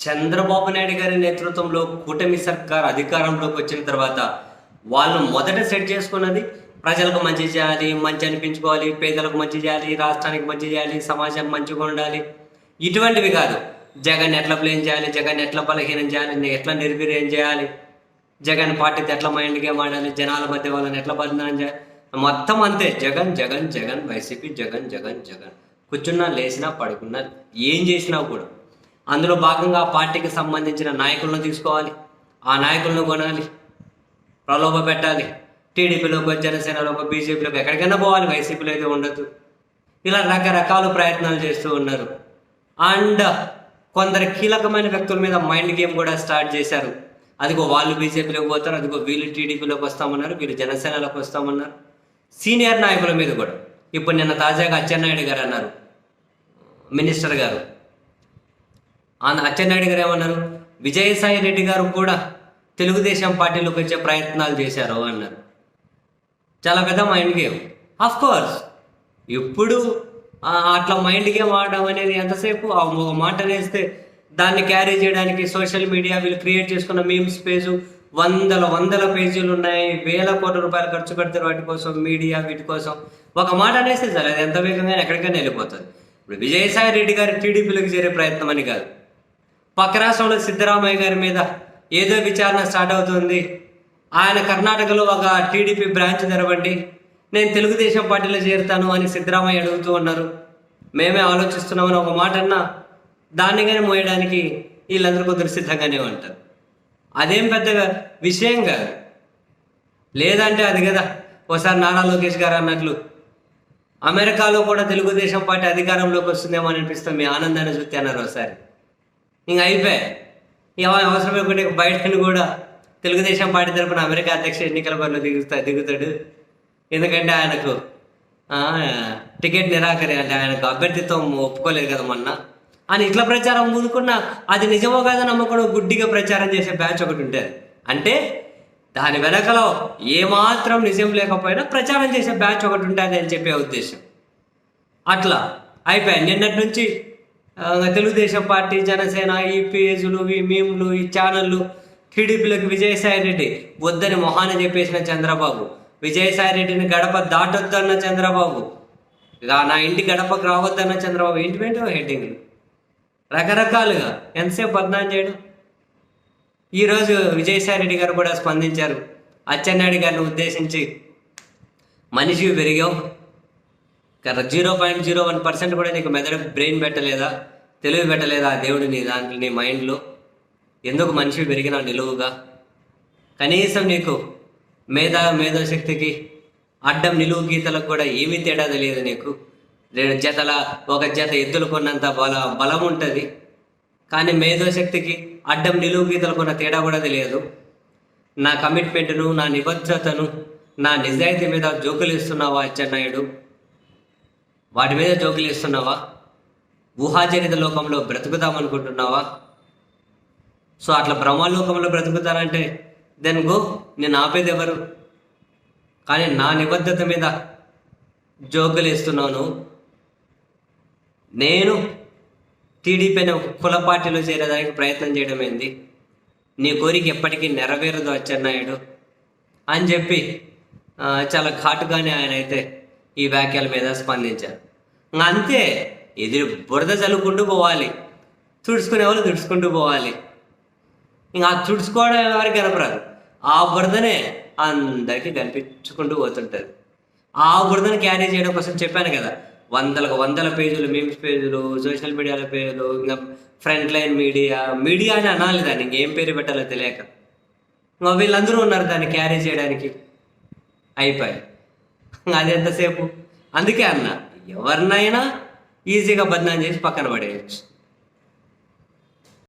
చంద్రబాబు నాయుడు గారి నేతృత్వంలో కూటమి సర్కార్ అధికారంలోకి వచ్చిన తర్వాత వాళ్ళు మొదట సెట్ చేసుకున్నది ప్రజలకు మంచి చేయాలి మంచి అనిపించుకోవాలి పేదలకు మంచి చేయాలి రాష్ట్రానికి మంచి చేయాలి సమాజం మంచిగా ఉండాలి. ఇటువంటివి కాదు. జగన్ ఎట్లా ప్లేన్ చేయాలి జగన్ ఎట్లా బలహీనం చేయాలి ఎట్లా నిర్వీర్యం చేయాలి జగన్ పార్టీతో ఎట్లా మైండ్ గేమ్ ఆడాలి జనాల మధ్య వాళ్ళని ఎట్లా బదనాం చేయాలి. మొత్తం అంతే. జగన్ జగన్ జగన్ వైసీపీ జగన్ జగన్ జగన్. కూర్చున్నా లేచినా పడుకున్నా ఏం చేసినా కూడా అందులో భాగంగా ఆ పార్టీకి సంబంధించిన నాయకులను తీసుకోవాలి. ఆ నాయకులను కొనాలి. ప్రలోభ పెట్టాలి. టీడీపీలోకి జనసేనలోకి బీజేపీలోకి ఎక్కడికైనా పోవాలి. వైసీపీలో అయితే ఉండదు ఇలా రకరకాల ప్రయత్నాలు చేస్తూ ఉన్నారు. అండ్ కొందరు కీలకమైన వ్యక్తుల మీద మైండ్ గేమ్ కూడా స్టార్ట్ చేశారు. అదిగో వాళ్ళు బీజేపీలోకి పోతారు. అదిగో వీళ్ళు టీడీపీలోకి వస్తామన్నారు. వీళ్ళు జనసేనలోకి వస్తామన్నారు. సీనియర్ నాయకుల మీద కూడా. ఇప్పుడు నిన్న తాజాగా అచ్చెన్నాయుడు గారు అన్నారు. మినిస్టర్ గారు ఆన- అచ్చెన్నాయుడు గారు ఏమన్నారు? విజయసాయి రెడ్డి గారు కూడా తెలుగుదేశం పార్టీలోకి వచ్చే ప్రయత్నాలు చేశారు అన్నారు. చాలా పెద్ద మైండ్ గేమ్. ఆఫ్ కోర్స్ ఎప్పుడు అట్లా మైండ్ గేమ్ ఆడడం అనేది ఎంతసేపు? ఒక మాట వేస్తే దాన్ని క్యారీ చేయడానికి సోషల్ మీడియా వీళ్ళు క్రియేట్ చేసుకున్న మీమ్స్ పేజు వందల వందల పేజీలు ఉన్నాయి. వేల కోట్ల రూపాయలు ఖర్చు పెడతారు వాటి కోసం మీడియా వీటి కోసం. ఒక మాట అనేస్తే చాలు అది ఎంత వేగంగా ఎక్కడికైనా వెళ్ళిపోతుంది. ఇప్పుడు విజయసాయి రెడ్డి గారు టీడీపీలోకి చేరే ప్రయత్నం అని కాదు. పక్క రాష్ట్రంలో సిద్ధరామయ్య గారి మీద ఏదో విచారణ స్టార్ట్ అవుతుంది. ఆయన కర్ణాటకలో ఒక టీడీపీ బ్రాంచ్ తెరవండి. నేను తెలుగుదేశం పార్టీలో చేరుతాను అని సిద్ధరామయ్య అడుగుతూ ఉన్నారు. మేమే ఆలోచిస్తున్నామని ఒక మాట అన్నా దాన్ని కానీ మోయడానికి వీళ్ళందరూ కొద్దిగా సిద్ధంగానే ఉంటారు. అదేం పెద్దగా విషయం కాదు. లేదంటే అది కదా ఒకసారి నారా లోకేష్ గారు అన్నట్లు. అమెరికాలో కూడా తెలుగుదేశం పార్టీ అధికారంలోకి వస్తుందేమో అనిపిస్తుంది మీ ఆనందాన్ని చూస్తే అన్నారు ఒకసారి ఇంక అయిపోయాయి ఎవరు అవసరం లేకుంటే ఇక కూడా తెలుగుదేశం పార్టీ తరపున అమెరికా అధ్యక్ష ఎన్నికల పనులు దిగుతా దిగుతాడు. ఎందుకంటే ఆయనకు టికెట్ నిరాకరి అంటే ఆయనకు అభ్యర్థిత్వం ఒప్పుకోలేదు కదా మొన్న. అని ఇట్లా ప్రచారం ముందుకున్న అది నిజమో కాదో నమ్మకం గుడ్డిగా ప్రచారం చేసే బ్యాచ్ ఒకటి ఉంటుంది అంటే దాని వెనకలో ఏమాత్రం నిజం లేకపోయినా ప్రచారం చేసే బ్యాచ్ ఒకటి ఉంటుంది అని చెప్పే ఉద్దేశం. అట్లా అయిపోయాయి. నిన్నటి నుంచి తెలుగుదేశం పార్టీ జనసేన ఈ పేజీలు ఈ మేములు ఈ ఛానళ్ళు టీడీపీలకు విజయసాయి రెడ్డి వద్దని మొహాన్ని చెప్పేసిన చంద్రబాబు. విజయసాయి రెడ్డిని గడప దాటొద్దన్న చంద్రబాబు. ఇలా నా ఇంటి గడపకు రావద్దన్న చంద్రబాబు. ఏంటి ఏంటో హెడ్డింగ్లు రకరకాలుగా. ఎంతసేపు బద్నాం చేయడం? ఈరోజు విజయసాయి రెడ్డి గారు కూడా స్పందించారు. అచ్చెన్నాయుడు గారిని ఉద్దేశించి మనిషి పెరిగావు. Zero point zero one percent కూడా నీకు మెదడు బ్రెయిన్ పెట్టలేదా? తెలివి పెట్టలేదా ఆ దేవుడు నీ దాంట్లో నీ మైండ్లో? ఎందుకు మనిషి పెరిగినా నిలువుగా? కనీసం నీకు మేధా మేధోశక్తికి అడ్డం నిలువు గీతలకు కూడా ఏమీ తేడా తెలియదు నీకు. రెండు జతల ఒక జత ఎద్దులు కొన్నంత బల బలం ఉంటుంది. కానీ మేధోశక్తికి అడ్డం నిలువు గీతలకు ఉన్న తేడా కూడా తెలియదు. నా కమిట్మెంట్ను నా నిబద్ధతను నా నిజాయితీ మీద జోకులు ఇస్తున్నావా అచ్చెన్నాయుడు? వాటి మీద జోకులు ఇస్తున్నావా ఊహాజనిత లోకంలో బ్రతుకుదామనుకుంటున్నావా సో అట్లా బ్రహ్మలోకంలో బ్రతుకుతానంటే దెన్ గో నేను ఆపేది ఎవరు? కానీ నా నిబద్ధత మీద జోకులు ఇస్తున్నాను నేను టీడీపీని కుల పార్టీలో చేరేదానికి ప్రయత్నం చేయడం ఏంది? నీ కోరిక ఎప్పటికీ నెరవేరదు అచ్చెన్నాయుడు అని చెప్పి చాలా ఘాటుగానే ఆయన అయితే ఈ వ్యాఖ్యల మీద స్పందించారు. ఇంక అంతే ఎదురు బురద చల్లుకుంటూ పోవాలి. తుడుచుకునే వాళ్ళు తుడుచుకుంటూ పోవాలి. ఇంకా ఆ తుడుచుకోవడం ఎవరికి కనపరాదు ఆ బురదనే అందరికీ కనిపించుకుంటూ పోతుంటుంది. ఆ బురదను క్యారీ చేయడం కోసం చెప్పాను కదా వందలకు వందల పేజీలు మీమ్స్ పేజీలు సోషల్ మీడియాల పేజీలు ఇంకా ఫ్రంట్ లైన్ మీడియా మీడియా అని అనాలి దాన్ని ఇంకేం పేరు పెట్టాలో తెలియక. ఇంకా వీళ్ళందరూ ఉన్నారు దాన్ని క్యారీ చేయడానికి. అయిపోయి అది ఎంతసేపు? అందుకే అన్న ఎవరినైనా ఈజీగా బదనాం చేసి పక్కన పడేయచ్చు.